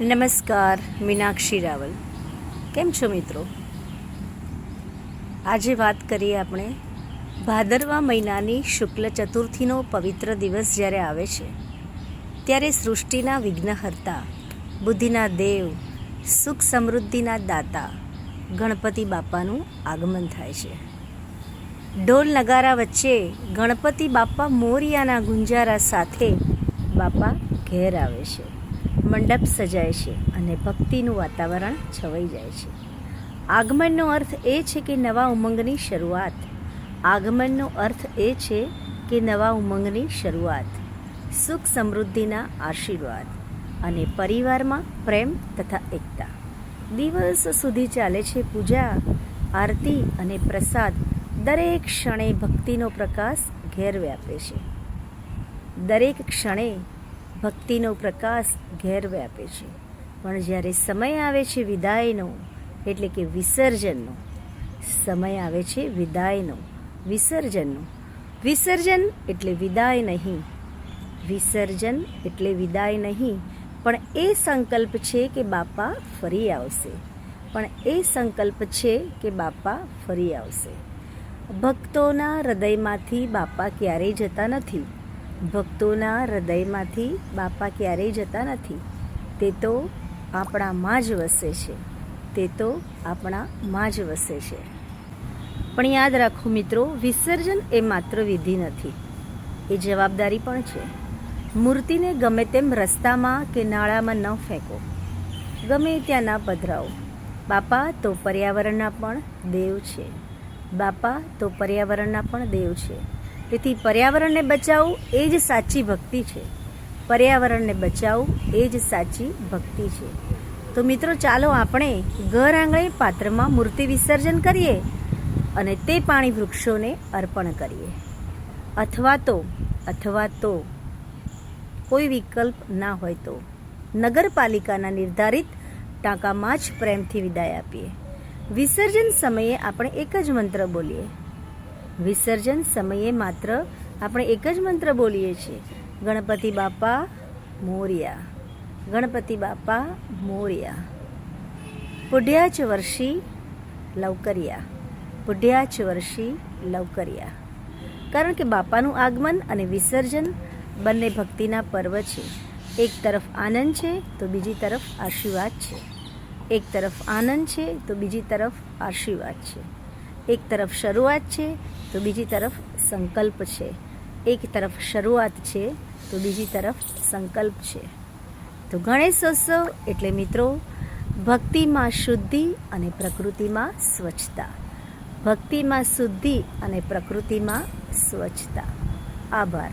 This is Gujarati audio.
નમસ્કાર, મીનાક્ષી રાવલ. કેમ છો મિત્રો? આજે વાત કરીએ આપણે ભાદરવા મહિનાની શુક્લ ચતુર્થીનો પવિત્ર દિવસ જ્યારે આવે છે, ત્યારે સૃષ્ટિના વિઘ્નહર્તા, બુદ્ધિના દેવ, સુખ સમૃદ્ધિના દાતા, ગણપતિ બાપાનું આગમન થાય છે. ઢોલ નગારા વચ્ચે ગણપતિ બાપા મોરિયાના ગુંજારા સાથે બાપા ઘેર આવે છે. મંડપ સજાય છે અને ભક્તિનું વાતાવરણ છવાઈ જાય છે. આગમનનો અર્થ એ છે કે નવા ઉમંગની શરૂઆત. આગમનનો અર્થ એ છે કે નવા ઉમંગની શરૂઆત. સુખ સમૃદ્ધિના આશીર્વાદ અને પરિવારમાં પ્રેમ તથા એકતા. દિવસ સુધી ચાલે છે પૂજા, આરતી અને પ્રસાદ. દરેક ક્ષણે ભક્તિનો પ્રકાશ ઘેર વ્યાપે છે. દરેક ક્ષણે ભક્તિનો પ્રકાશ ઘેર વ્યાપે છે. પણ જ્યારે સમય આવે છે વિદાયનો, એટલે કે વિસર્જનનો, સમય આવે છે વિદાયનો, વિસર્જનનો. વિસર્જન એટલે વિદાય નહીં. વિસર્જન એટલે વિદાય નહીં. પણ એ સંકલ્પ છે કે બાપા ફરી આવશે. પણ એ સંકલ્પ છે કે બાપા ફરી આવશે. ભક્તોના હૃદયમાંથી બાપા ક્યારેય જતા નથી. ભક્તોના હૃદયમાંથી બાપા ક્યારેય જતા નથી. તે તો આપણામાં જ વસે છે. તે તો આપણામાં જ વસે છે. પણ યાદ રાખો મિત્રો, વિસર્જન એ માત્ર વિધિ નથી. એ જવાબદારી પણ છે. મૂર્તિને ગમે તેમ રસ્તામાં કે નાળામાં ન ફેંકો. ગમે ત્યાં ના પધરાવો. બાપા તો પર્યાવરણના પણ દેવ છે. બાપા તો પર્યાવરણના પણ દેવ છે. તેથી પર્યાવરણને બચાવવું એ જ સાચી ભક્તિ છે. પર્યાવરણને બચાવવું એ જ સાચી ભક્તિ છે. તો મિત્રો, ચાલો આપણે ઘર આંગણે પાત્રમાં મૂર્તિ વિસર્જન કરીએ અને તે પાણી વૃક્ષોને અર્પણ કરીએ. અથવા તો અથવા તો, કોઈ વિકલ્પ ના હોય તો નગરપાલિકાના નિર્ધારિત ટાંકામાં જ પ્રેમથી વિદાય આપીએ. વિસર્જન સમયે આપણે એક જ મંત્ર બોલીએ. વિસર્જન સમયે માત્ર આપણે એક જ મંત્ર બોલીએ છીએ. ગણપતિ બાપા મોરિયા. ગણપતિ બાપા મોરિયા. પુઢ્યા જ વર્ષી લવકરિયા પુઢ્યા જ વર્ષી લવકરિયા કારણ કે બાપાનું આગમન અને વિસર્જન બંને ભક્તિના પર્વ છે. એક તરફ આનંદ છે તો બીજી તરફ આશીર્વાદ છે. એક તરફ આનંદ છે તો બીજી તરફ આશીર્વાદ છે. એક તરફ શરૂઆત છે તો બીજી તરફ સંકલ્પ છે. એક તરફ શરૂઆત છે, તો બીજી તરફ સંકલ્પ છે. તો ગણેશોત્સવ એટલે મિત્રો, ભક્તિમાં શુદ્ધિ અને પ્રકૃતિમાં સ્વચ્છતા. ભક્તિમાં શુદ્ધિ અને પ્રકૃતિમાં સ્વચ્છતા. આભાર.